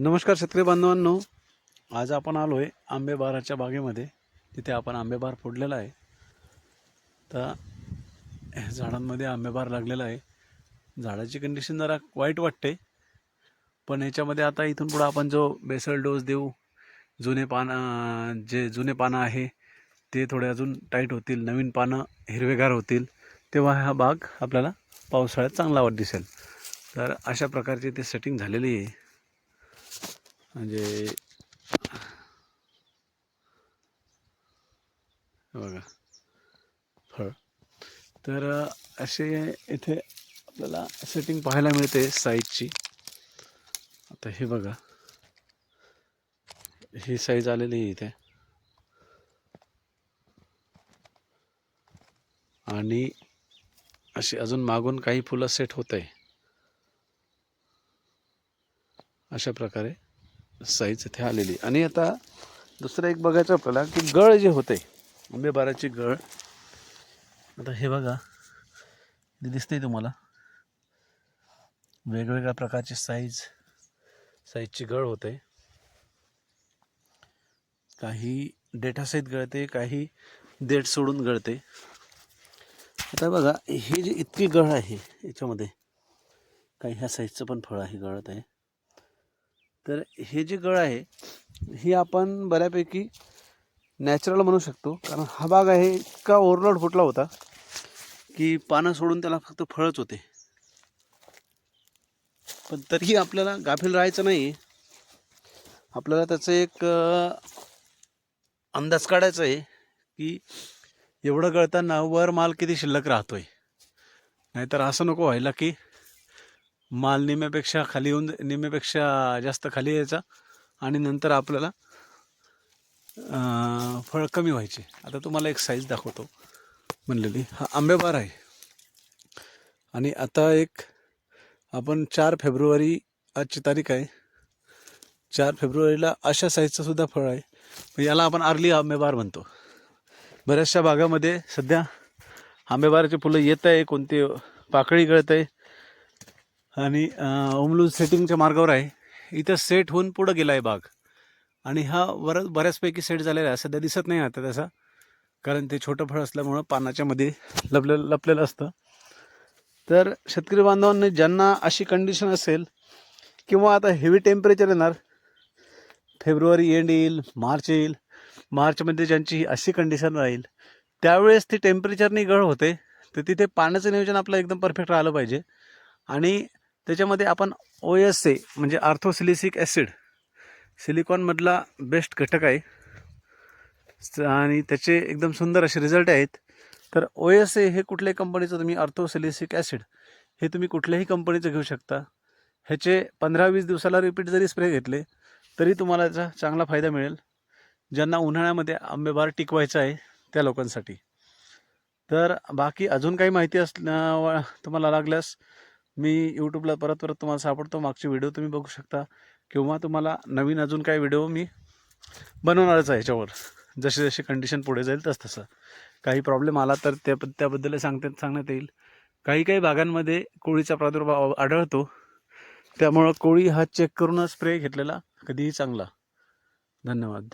नमस्कार शेतकरी बांधवांनो. आज आपण आलो आहे आंबेबाराच्या बागेमध्ये. तिथे आपण आंबेबार फोडलेला आहे. तर ह्या झाडांमध्ये आंबेबार लागलेला आहे. झाडाची कंडिशन जरा वाईट वाटते. पण याच्यामध्ये आता इथून पुढं आपण जो बेसल डोस देऊ जुने पानं जे जुने पानं आहे ते थोडे अजून टाईट होतील. नवीन पानं हिरवेगार होतील. तेव्हा हा बाग आपल्याला पावसाळ्यात चांगला वाट दिसेल. तर अशा प्रकारची ते सेटिंग झालेली आहे. म्हणजे बघा. फळ तर असे इथे आपल्याला सेटिंग पाहायला मिळते साईजची आता हे बघा. ही साईज आलेली आहे इथे. आणि अशी अजून मागून काही फुलं सेट होत आहे अशा प्रकारे. साईज इथे आलेली. आणि आता दुसरं एक बघायचं आपल्याला की गळ जे होते आंबेबाराची गळ. आता हे बघा इथे दिसते तुम्हाला. वेगवेगळ्या प्रकारची साईज साईजची गळ होते. काही डेटासहित गळते काही देठ सोडून गळते. आता बघा हे जे इतकी गळ आहे याच्यामध्ये काही ह्या साईजचं पण फळ आहे गळत आहे. तर हे जे गळ आहे ही आपण बऱ्यापैकी नॅचरल म्हणू शकतो. कारण हा भाग आहे इतका ओव्हरलोड फुटला होता की पानं सोडून त्याला फक्त फळच होते. पण तरीही आपल्याला गाफील राहायचं नाही. आपल्याला त्याचं एक अंदाज काढायचा आहे की एवढं गळताना वर माल किती शिल्लक राहतोय. नाहीतर असं नको व्हायला की माल निम्यापेक्षा खाली येऊन निम्यापेक्षा जास्त खाली यायचा. आणि नंतर आपल्याला फळ कमी व्हायचे. आता तुम्हाला एक साईज दाखवतो. म्हणलेली हा आंबेबार आहे. आणि आता एक आपण चार फेब्रुवारी आजची तारीख आहे. चार फेब्रुवारीला अशा साईजचं सुद्धा फळ आहे. याला आपण अर्ली आंबेबार म्हणतो. बऱ्याचशा भागामध्ये सध्या आंबेबाराची फुलं येत आहे. कोणती पाकळी गळत आहे. आणि ओमलूज सेटिंगच्या मार्गावर आहे. इथं सेट होऊन पुढं गेला आहे बाग. आणि हा बरं बऱ्याचपैकी सेट झालेला आहे. सध्या दिसत नाही आता त्याचा कारण ते छोटं फळ असल्यामुळं पानाच्या मध्ये लपलेलं लपलेलं असतं. तर शेतकरी बांधवांनी ज्यांना अशी कंडिशन असेल किंवा आता हेवी टेम्परेचर येणार फेब्रुवारी एंड येईल मार्च येईल मार्चमध्ये ज्यांची अशी कंडिशन राहील त्यावेळेस ती टेम्परेचरनी गळ होते तर तिथे पाण्याचं नियोजन आपलं एकदम परफेक्ट राहिलं पाहिजे. आणि त्याच्यामध्ये आपण ओ एस ए म्हणजे आर्थोसिलिसिक ॲसिड सिलिकॉनमधला बेस्ट घटक आहे. आणि त्याचे एकदम सुंदर असे रिझल्ट आहेत. तर ओ एस ए हे कुठल्याही कंपनीचं तुम्ही आर्थोसिलिसिक ॲसिड हे तुम्ही कुठल्याही कंपनीचं घेऊ शकता. ह्याचे पंधरा वीस दिवसाला रिपीट जरी स्प्रे घेतले तरी तुम्हाला याचा चांगला फायदा मिळेल. ज्यांना उन्हाळ्यामध्ये आंबेबार टिकवायचा आहे त्या लोकांसाठी. तर बाकी अजून काही माहिती अस तुम्हाला लागल्यास मी यूट्यूबला परत परत तुम्हाला सापडतो. मागचे व्हिडिओ तुम्ही बघू शकता. किंवा तुम्हाला नवीन अजून काही व्हिडिओ मी बनवणारच आहे याच्यावर. जशी जशी कंडिशन पुढे जाईल तस तसं. काही प्रॉब्लेम आला तर त्या त्याबद्दल सांगते सांगण्यात येईल. काही काही भागांमध्ये कोळीचा प्रादुर्भाव आढळतो. त्यामुळं कोळी हा चेक करूनच स्प्रे घेतलेला कधीही चांगला. धन्यवाद.